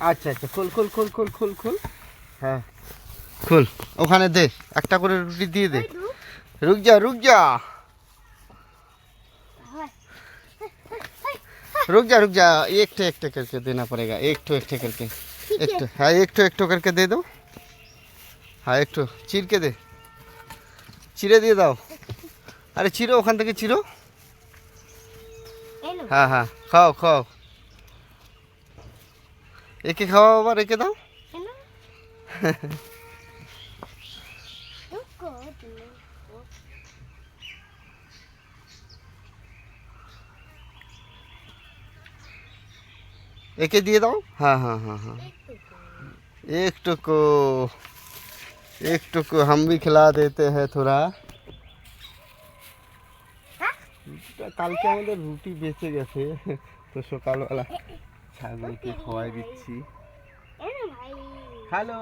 আচ্ছা আচ্ছা খোল খোল খোল খোল খোল খোল হ্যাঁ খোল ওখানে দে একটা করে রুটি দিয়ে দে রুক যা রুক যা रुक जा रुक जा एक ठो एक ठो करके देना पड़ेगा एक ठो एक ठो करके एक ठो हाँ एक ठो एक ठो करके दे दो हाँ एक ठो चीर के दे চিরে দিয়ে দাও আরে চিরো ওখান থেকে চিরো এলো হ্যাঁ হ্যাঁ খাও খাও একে খাওয়া আবার একে দাও এলো রুকো তুমি একে দিয়ে দাও হ্যাঁ হ্যাঁ হ্যাঁ হ্যাঁ एक टुको एक टुको हम भी खिला देते हैं थोड़ा কালকে আমাদের রুটি বেঁচে গেছে। তো সকালবেলা ছাগলকে খাওয়াই দিচ্ছি। হ্যালো।